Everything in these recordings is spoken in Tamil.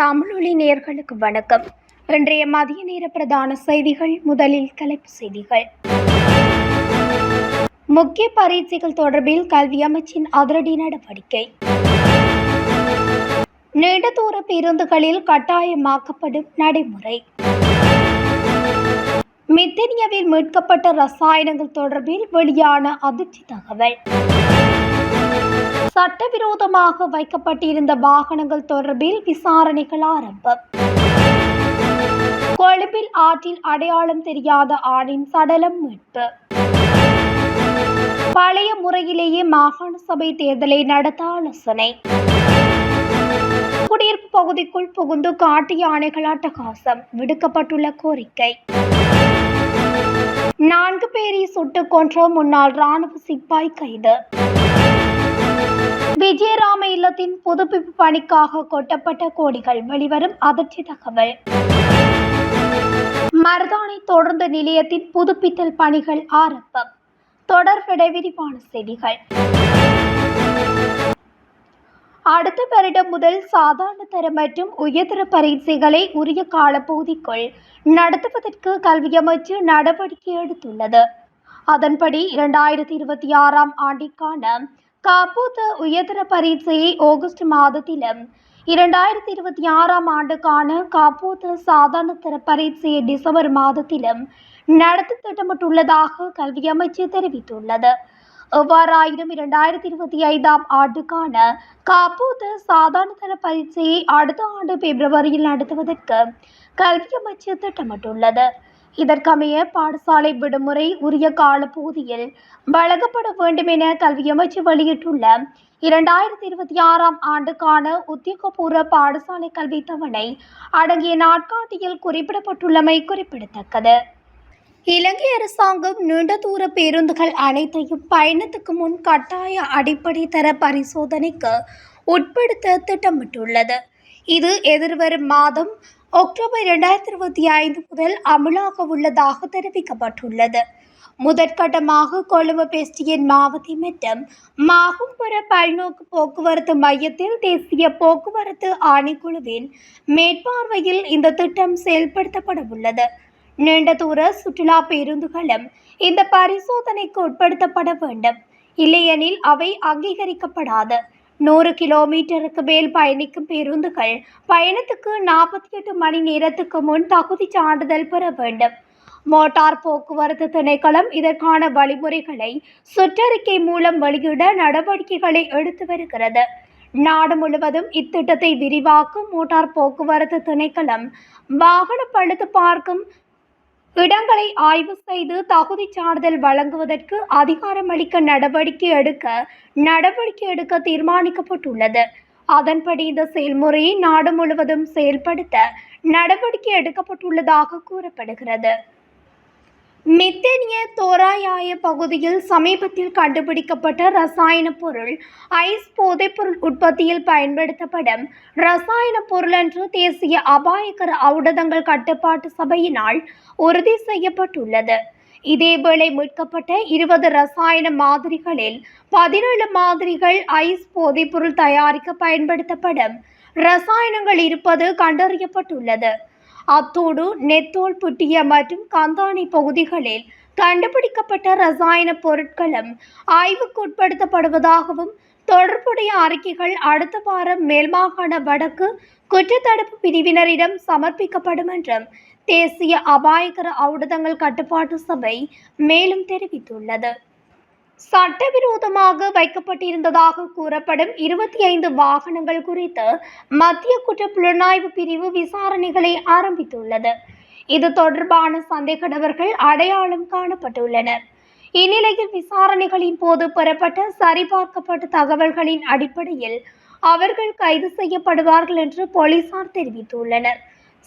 தமிழொலி நேர்களுக்கு வணக்கம். இன்றைய மதிய நேர பிரதான செய்திகள் முதலில் தலைப்பு செய்திகள். முக்கிய பரீட்சைகள் தொடர்பில் கல்வி அமைச்சின் அதிரடி நடவடிக்கை. நீண்ட தூர பேருந்துகளில் கட்டாயமாக்கப்படும் நடைமுறை. மித்தனியாவில் மீட்கப்பட்ட ரசாயனங்கள் தொடர்பில் வெளியான அதிர்ச்சி தகவல். சட்டவிரோதமாக வைக்கப்பட்டிருந்த வாகனங்கள் தொடர்பில் விசாரணைகள் ஆரம்பம். கொழும்பில் ஆற்றில் அடையாளம் தெரியாத ஆணின் சடலம் மீட்பு. பழைய முறையிலேயே மாகாண சபை தேர்தலை நடத்த ஆலோசனை. குடியிருப்பு பகுதிக்குள் புகுந்து காட்டு யானைகள் அட்டகாசம் விடுக்கப்பட்டுள்ள கோரிக்கை. நான்கு பேரை சுட்டுக் கொன்ற முன்னாள் ராணுவ சிப்பாய் கைது. விஜயராம இல்லத்தின் புதுப்பிப்பு பணிக்காக கொட்டப்பட்ட கோடிகள் வெளிவரும் அதிர்ச்சி தகவல். மருதாணி தொடர்ந்து நிலையத்தின் புதுப்பித்தல் பணிகள் ஆரம்பம். தொடர் விடைவிரிவான செய்திகள். அடுத்த வருடம் முதல் சாதாரண தர மற்றும் உயர்தர பரீட்சைகளை உரிய காலப்பகுதிக்குள் நடத்துவதற்கு கல்வி அமைச்சு நடவடிக்கை எடுத்துள்ளது. அதன்படி இரண்டாயிரத்தி இருபத்தி ஆறாம் ஆண்டிற்கான காப்பூத்த உயர்தர பரீட்சையை ஆகஸ்ட் மாதத்திலும் இரண்டாயிரத்தி இருபத்தி ஆறாம் ஆண்டுக்கான காப்பூத்த சாதாரண தர பரீட்சையை டிசம்பர் மாதத்திலும் நடத்த திட்டமிட்டுள்ளதாக கல்வி அமைச்சர் தெரிவித்துள்ளது. எவ்வாறாயினும் இரண்டாயிரத்தி இருபத்தி ஐந்தாம் ஆண்டுக்கான காப்பூத்த சாதாரண தர பரீட்சையை அடுத்த ஆண்டு பிப்ரவரியில் நடத்துவதற்கு கல்வி அமைச்சர் திட்டமிட்டுள்ளது. இதற்கமைய பாடசாலை விடுமுறை உரிய காலப்பகுதியில் வழங்கப்பட வேண்டும் என கல்வி அமைச்சு வெளியிட்டுள்ள இரண்டாயிரத்தி இருபத்தி ஆறாம் ஆண்டுக்கான உத்தியோகபூர்வ பாடசாலை கல்வி தவணை அடங்கிய நாட்காட்டியில் குறிப்பிடப்பட்டுள்ளமை குறிப்பிடத்தக்கது. இலங்கை அரசாங்கம் நீண்ட தூர பேருந்துகள் அனைத்தையும் பயணத்துக்கு முன் கட்டாய அடிப்படை தர பரிசோதனைக்கு உட்படுத்த திட்டமிட்டுள்ளது. இது எதிர்வரும் மாதம் அக்டோபர் இரண்டாயிரத்தி இருபத்தி ஐந்து முதல் அமலாக உள்ளதாக தெரிவிக்கப்பட்டுள்ளது. முதற்கட்டமாக கொழும்பு பெஸ்டியன் மாவட்ட மற்றும் மாகும்புற பல்நோக்கு போக்குவரத்து மையத்தில் தேசிய போக்குவரத்து ஆணைக்குழுவின் மேற்பார்வையில் இந்த திட்டம் செயல்படுத்தப்பட உள்ளது நீண்ட தூர சுற்றுலா பேருந்துகளும் இந்த பரிசோதனைக்கு உட்படுத்தப்பட வேண்டும். இல்லையெனில் அவை அங்கீகரிக்கப்படாது. நூறு கிலோமீட்டருக்கு மேல் பயணிக்கும் பேருந்துகள் பயணத்துக்கு நாற்பத்தி எட்டு மணி நேரத்துக்கு முன் தகுதி சான்றிதழ் பெற வேண்டும். மோட்டார் போக்குவரத்து திணைக்களம் இதற்கான வழிமுறைகளை சுற்றறிக்கை மூலம் வெளியிட நடவடிக்கைகளை எடுத்து வருகிறது. நாடு முழுவதும் இத்திட்டத்தை விரிவாக்கும் மோட்டார் போக்குவரத்து திணைக்களம் வாகன பழுது பார்க்கும் இடங்களை ஆய்வு செய்து தகுதி சான்றிதழ் வழங்குவதற்கு அதிகாரமளிக்க நடவடிக்கை எடுக்க நடவடிக்கை எடுக்க தீர்மானிக்கப்பட்டுள்ளது. அதன்படி இந்த செயல்முறையை நாடு முழுவதும் செயல்படுத்த நடவடிக்கை எடுக்கப்பட்டுள்ளதாக கூறப்படுகிறது. மித்தேனிய தோராயாய பகுதியில் சமீபத்தில் கண்டுபிடிக்கப்பட்ட ரசாயன பொருள் ஐஸ் போதைப்பொருள் உற்பத்தியில் பயன்படுத்தப்படும் ரசாயன பொருள் என்று தேசிய அபாயகர ஔடதங்கள் கட்டுப்பாட்டு சபையினால் உறுதி செய்யப்பட்டுள்ளது. இதேவேளை மீட்கப்பட்ட இருபது ரசாயன மாதிரிகளில் பதினேழு மாதிரிகள் ஐஸ் போதைப்பொருள் தயாரிக்க பயன்படுத்தப்படும் ரசாயனங்கள் இருப்பது கண்டறியப்பட்டுள்ளது. அத்தோடு நெத்தோல் புட்டிய மற்றும் கந்தானி பகுதிகளில் கண்டுபிடிக்கப்பட்ட ரசாயன பொருட்களும் ஆய்வுக்குட்படுத்தப்படுவதாகவும் தொடர்புடைய அறிக்கைகள் அடுத்த வாரம் மேல்மாகாண வடக்கு குற்றத்தடுப்பு பிரிவினரிடம் சமர்ப்பிக்கப்படும் என்றும் தேசிய அபாயகர ஔடதங்கள் கட்டுப்பாட்டு சபை மேலும் தெரிவித்துள்ளது. சட்டவிரோதமாக வைக்கப்பட்டிருந்ததாக கூறப்படும் இருபத்தி ஐந்து வாகனங்கள் குறித்து மத்திய குற்ற புலனாய்வு பிரிவு விசாரணைகளை ஆரம்பித்துள்ளது. இது தொடர்பான சந்தேக நபர்கள் அடையாளம் காணப்பட்டுள்ளனர். இந்நிலையில் விசாரணைகளின் போது பெறப்பட்ட சரிபார்க்கப்பட்ட தகவல்களின் அடிப்படையில் அவர்கள் கைது செய்யப்படுவார்கள் என்று போலீசார் தெரிவித்துள்ளனர்.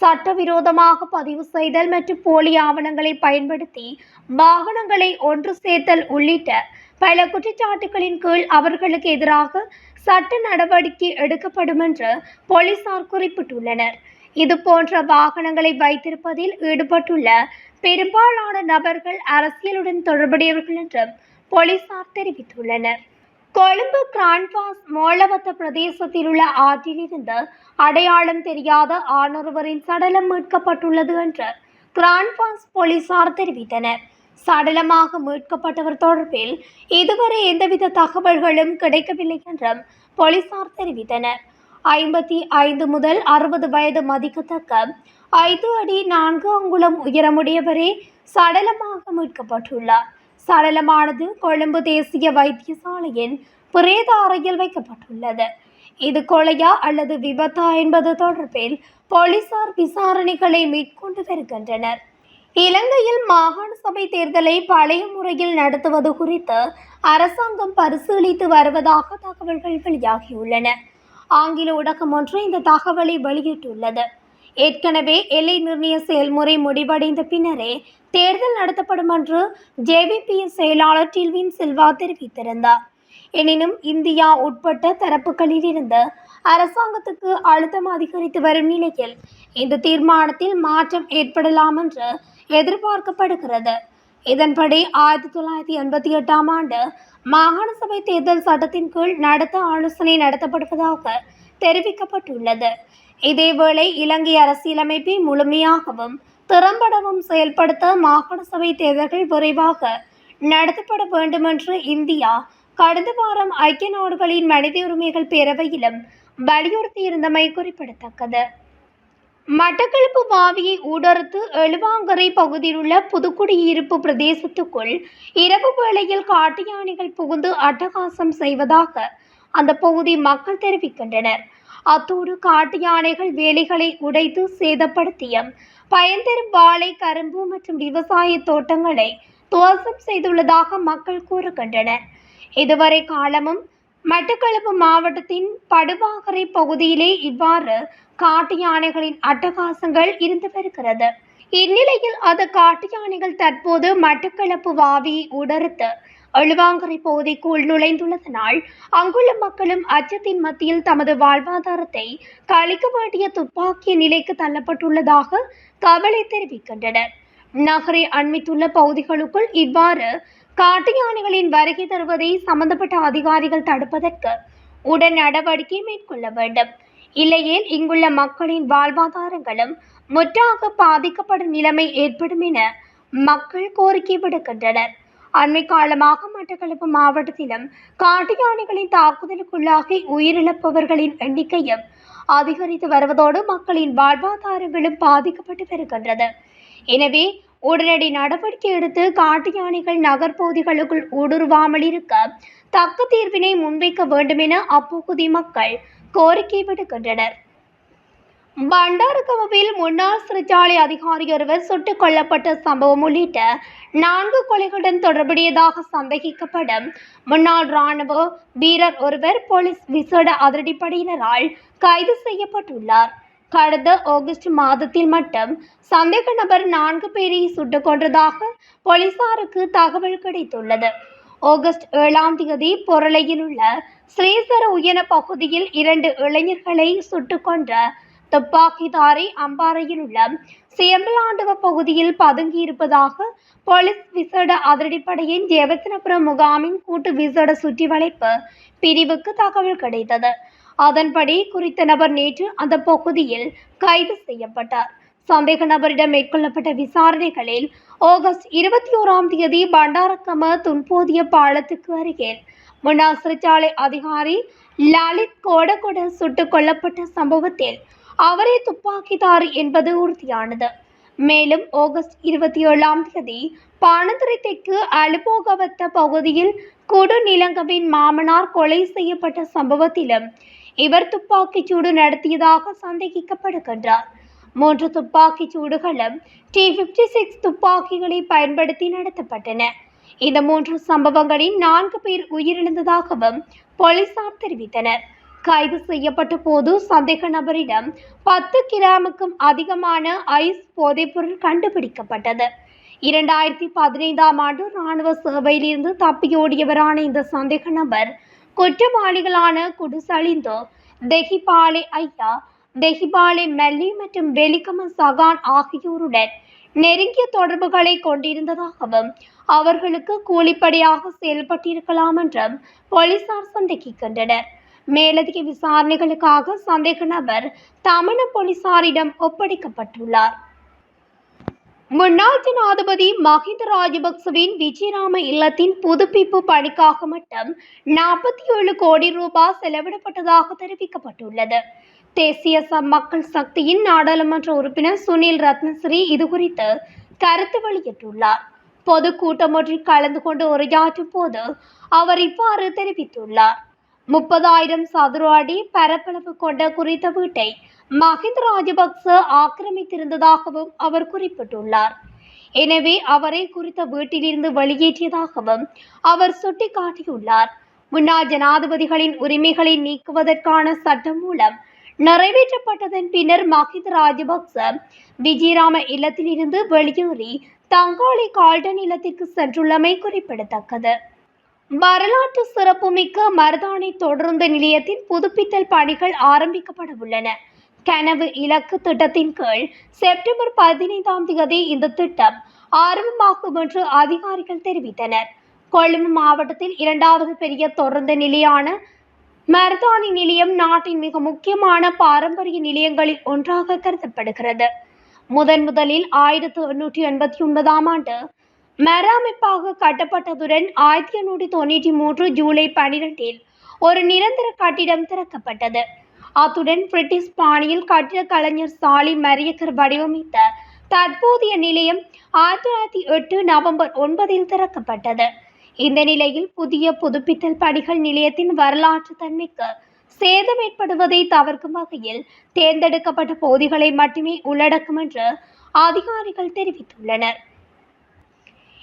சட்டவிரோதமாக பதிவு செய்தல் மற்றும் போலி ஆவணங்களை பயன்படுத்தி வாகனங்களை ஒன்று சேர்த்தல் உள்ளிட்ட பல குற்றச்சாட்டுகளின் கீழ் அவர்களுக்கு எதிராக சட்ட நடவடிக்கை எடுக்கப்படும் என்று போலீசார் குறிப்பிட்டுள்ளனர். இது போன்ற வாகனங்களை வைத்திருப்பதில் ஈடுபட்டுள்ள பெரும்பாலான நபர்கள் அரசியலுடன் தொடர்புடையவர்கள் என்றும் போலீசார் தெரிவித்துள்ளனர். கொழும்பு கிரான்பாஸ் மோளவத்த பிரதேசத்தில் உள்ள ஆற்றிலிருந்து அடையாளம் தெரியாத ஆணொருவரின் சடலம் மீட்கப்பட்டுள்ளது என்று கிரான்பாஸ் போலீசார் தெரிவித்தனர். சடலமாக மீட்கப்பட்டவர் தொடர்பில் இதுவரை எந்தவித தகவல்களும் கிடைக்கவில்லை என்றும் போலீசார் தெரிவித்தனர். ஐம்பத்தி ஐந்து முதல் அறுபது வயது மதிக்கத்தக்க ஐந்து அடி நான்கு அங்குலம் உயரமுடையவரே சடலமாக மீட்கப்பட்டுள்ளார். சடலமானது கொழும்பு தேசிய வைத்தியசாலையின் பிரேத அறையில் வைக்கப்பட்டுள்ளது. இது கொலையா அல்லது விபத்தா என்பது தொடர்பில் போலீசார் விசாரணைகளை மேற்கொண்டு வருகின்றனர். இலங்கையில் மாகாண சபை தேர்தலை பழைய முறையில் நடத்துவது குறித்து அரசாங்கம் பரிசீலித்து வருவதாக தகவல்கள் வெளியாகியுள்ளன. ஆங்கில ஊடகம் ஒன்று இந்த தகவலை வெளியிட்டுள்ளது. ஏற்கனவே எல்லை நிர்ணய செயல்முறை முடிவடைந்த பின்னரே தேர்தல் நடத்தப்படும் என்று ஜேவிபியின் செயலாளர் டில்வின் சில்வா தெரிவித்திருந்தார். எனினும் இந்தியா உட்பட்ட தரப்புகளிலிருந்து அரசாங்கத்துக்கு அழுத்தம் அதிகரித்து வரும் நிலையில் இந்த தீர்மானத்தில் மாற்றம் ஏற்படலாம் என்று எதிர்பார்க்கப்படுகிறது. இதன்படி ஆயிரத்தி தொள்ளாயிரத்தி எண்பத்தி எட்டாம் ஆண்டு மாகாண சபை தேர்தல் சட்டத்தின் கீழ் நடத்த ஆலோசனை நடத்தப்படுவதாக தெரிவிக்கப்பட்டுள்ளது. இதேவேளை இலங்கை அரசியலமைப்பை முழுமையாகவும் திறம்படவும் செயல்படுத்த மாகாண சபை தேர்தல்கள் விரைவாக நடத்தப்பட வேண்டுமென்று இந்தியா கடந்த வாரம் ஐக்கிய நாடுகளின் மனித உரிமைகள் பேரவையிலும் வலியுறுத்தியிருந்தமை குறிப்பிடத்தக்கது. மட்டக்களப்பு பாவியை ஊடறுத்து எழுவாங்கரை பகுதியில் உள்ள புதுக்குடியிருப்பு பிரதேசத்துக்குள் இரவு வேளையில் காட்டு யானைகள் புகுந்து அட்டகாசம் செய்வதாக அந்த பகுதி மக்கள் தெரிவிக்கின்றனர். அத்தோடு காட்டு யானைகள் வேலிகளை உடைத்து சேதப்படுத்திய பயன்தரும் வாழை கரும்பு மற்றும் விவசாய தோட்டங்களை துவசம் செய்துள்ளதாக மக்கள் கூறுகின்றனர். இதுவரை காலமும் மட்டக்களப்பு மாவட்டத்தின் படுவாகரை பகுதியிலே இவ்வாறு காட்டு யானைகளின் அட்டகாசங்கள் இருந்து வருகிறது. இந்நிலையில் அது காட்டு யானைகள் தற்போது மட்டக்களப்பு வாவியை உடறுத்து அழுவாங்கரை பகுதிக்குள் நுழைந்துள்ளதனால் அங்குள்ள மக்களும் அச்சத்தின் மத்தியில் தமது வாழ்வாதாரத்தை கழிக்க வேண்டிய துப்பாக்கிய நிலைக்கு தள்ளப்பட்டுள்ளதாக கவலை தெரிவிக்கின்றனர். நகரை அண்மித்துள்ள பகுதிகளுக்குள் இவ்வாறு காட்டு யானைகளின் வருகை தருவதை சம்பந்தப்பட்ட அதிகாரிகள் தடுப்பதற்கு உடன் நடவடிக்கை மேற்கொள்ள வேண்டும். இல்லையேல் இங்குள்ள மக்களின் வாழ்வாதாரங்களும் முற்றாக பாதிக்கப்படும் நிலைமை ஏற்படும் என மக்கள் கோரிக்கை விடுக்கின்றனர். அண்மை காலமாக மட்டக்களப்பு மாவட்டத்திலும் காட்டு யானைகளின் தாக்குதலுக்குள்ளாகி உயிரிழப்பவர்களின் எண்ணிக்கையும் அதிகரித்து வருவதோடு மக்களின் வாழ்வாதாரங்களும் பாதிக்கப்பட்டு வருகின்றது. எனவே உடனடி நடவடிக்கை எடுத்து காட்டு யானைகள் நகர்பகுதிகளுக்குள் ஊடுருவாமல் இருக்க தக்க தீர்வினை முன்வைக்க வேண்டும் என அப்பகுதி மக்கள் கோரிக்கை விடுக்கின்றனர். பண்டாரகமவில் முன்னாள் சிறைச்சாலை அதிகாரி ஒருவர் சுட்டுக் கொல்லப்பட்ட சம்பவம் உள்ளிட்ட நான்கு கொலைகளுடன் தொடர்புடையதாக சந்தேகிக்கப்படும் முன்னாள் ராணுவ வீரர் ஒருவர் போலீஸ் விசேட அதிரடிப்படையினரால் கைது செய்யப்பட்டுள்ளார். கடந்த ஆகஸ்ட் மாதத்தில் மட்டும் சந்தேக நபர் நான்கு பேரை சுட்டுக் கொன்றதாக போலீசாருக்கு தகவல் கிடைத்துள்ளது. ஆகஸ்ட் ஏழாம் தேதி பொருளையில் உள்ள ஸ்ரீசர உயன பகுதியில் இரண்டு இளைஞர்களை சுட்டுக் கொன்ற துப்பாக்கிதாரி அம்பாறையில் உள்ள சேம்பலாண்டுவ பகுதியில் பதுங்கியிருப்பதாக போலீஸ் விசேட அதிரடிப்படையின் ஜெயவர்த்தனபுரம் முகாமின் கூட்டு விசேட சுற்றி வளைப்பு பிரிவுக்கு தகவல் கிடைத்தது. அதன்படி குறித்த நபர் நேற்று அந்த பகுதியில் கைது செய்யப்பட்டார். சந்தேக நபரிடம் மேற்கொள்ளப்பட்ட விசாரணைகளில் ஆகஸ்ட் இருபத்தி ஓராம் தேதி பண்டாரக்கம துன்போதிய பாலத்துக்கு அருகில் முன்னாள் சிறைச்சாலை அதிகாரி லலித் கோடகொட சுட்டுக் கொல்லப்பட்ட சம்பவத்தில் அவரே துப்பாக்கிதார் என்பது உறுதியானது. மேலும் ஆகஸ்ட் இருபத்தி ஏழாம் தேதி பானதுரை தெற்கு அலுபோகவத்த பகுதியில் குடுநிலங்கவின் மாமனார் கொலை செய்யப்பட்ட சம்பவத்திலும் இவர் துப்பாக்கிச் சூடு நடத்தியதாக சந்தேகிக்கப்படுகின்றார். மூன்று துப்பாக்கிச் சூடுகளும் டி பிப்டி சிக்ஸ் துப்பாக்கிகளை பயன்படுத்தி நடத்தப்பட்டன. இந்த மூன்று சம்பவங்களில் நான்கு பேர் உயிரிழந்ததாகவும் போலீசார் தெரிவித்தனர். கைது செய்யப்பட்ட போது சந்தேக நபரிடம் பத்து கிராமுக்கும் அதிகமான ஐஸ் போதைப்பொருள் கண்டுபிடிக்கப்பட்டது. இரண்டாயிரத்தி பதினைந்தாம் ஆண்டு ராணுவ சேவையிலிருந்து தப்பியோடியவரான இந்த சந்தேக நபர் குற்றவாளிகளான குடுசலிந்தோ தெஹிபாலே ஐயா தெஹிபாலே மெல்லி மற்றும் வெலிகம சகான் ஆகியோருடன் நெருங்கிய தொடர்புகளை கொண்டிருந்ததாகவும் அவர்களுக்கு கூலிப்படையாக செயல்பட்டிருக்கலாம் என்றும் போலீசார் சந்தேகிக்கின்றனர். மேலதிக விசாரணைகளுக்காக சந்தேக நபர் தமிழ போலீசாரிடம் ஒப்படைக்கப்பட்டுள்ளார். முன்னாள் ஜனாதிபதி மஹிந்த ராஜபக்சவின் விஜயராம இல்லத்தின் புதுப்பிப்பு பணிக்காக மட்டும் நாற்பத்தி ஏழு கோடி ரூபாய் செலவிடப்பட்டதாக தெரிவிக்கப்பட்டுள்ளது. தேசிய மக்கள் சக்தியின் நாடாளுமன்ற உறுப்பினர் சுனில் ரத்னஸ்ரீ இதுகுறித்து கருத்து வெளியிட்டுள்ளார். பொதுக்கூட்டம் ஒன்றில் கலந்து கொண்டு உரையாற்றும் போது அவர் இவ்வாறு தெரிவித்துள்ளார். முப்பதாயிரம் சதுர அடி பரப்பளவு கொண்ட குறித்த வீட்டை மஹிந்த ராஜபக்ச ஆக்கிரமித்திருந்ததாகவும் அவர் குறிப்பிட்டுள்ளார். எனவே அவரை குறித்த வீட்டிலிருந்து வெளியேற்றியதாகவும் அவர் சுட்டிக்காட்டியுள்ளார். முன்னாள் ஜனாதிபதிகளின் உரிமைகளை நீக்குவதற்கான சட்டம் மூலம் நிறைவேற்றப்பட்டதன் பின்னர் மஹிந்த ராஜபக்ச விஜயராம இல்லத்திலிருந்து வெளியேறி தங்காளி கால்டன் இல்லத்திற்கு சென்றுள்ளமை குறிப்பிடத்தக்கது. வரலாற்று சிறப்புமிக்க மருதாணி தொடர்ந்து நிலையத்தின் புதுப்பித்தல் பணிகள் ஆரம்பிக்கப்பட உள்ளன. கனவு இலக்கு திட்டத்தின் கீழ் செப்டம்பர் பதினைந்தாம் தேதி இந்த திட்டம் ஆரம்பமாகும் என்று அதிகாரிகள் தெரிவித்தனர். கொழும்பு மாவட்டத்தில் இரண்டாவது பெரிய தொடர்ந்து நிலையான மருதாணி நிலையம் நாட்டின் மிக முக்கியமான பாரம்பரிய நிலையங்களில் ஒன்றாக கருதப்படுகிறது. முதன் முதலில் ஆயிரத்து எண்ணூற்றி எண்பத்தி ஒன்பதாம் ஆண்டு மராமைப்பாக கட்டப்பட்டதுடன் ஆயிரத்தி எண்ணூற்றி தொண்ணூற்றி மூன்று ஜூலை பனிரெண்டில் ஒரு நிரந்தர கட்டிடம் திறக்கப்பட்டது. அத்துடன் பிரிட்டிஷ் பாணியில் கட்டிட கலைஞர் சாலி மரியக்கர் வடிவமைத்த தற்போதைய நிலையம் ஆயிரத்தி தொள்ளாயிரத்தி எட்டு நவம்பர் ஒன்பதில் திறக்கப்பட்டது. இந்த நிலையில் புதிய புதுப்பித்தல் பணிகள் நிலையத்தின் வரலாற்று தன்மைக்கு சேதம் ஏற்படுவதை தவிர்க்கும் வகையில் தேர்ந்தெடுக்கப்பட்ட பகுதிகளை மட்டுமே உள்ளடக்கும் என்று அதிகாரிகள் தெரிவித்துள்ளனர்.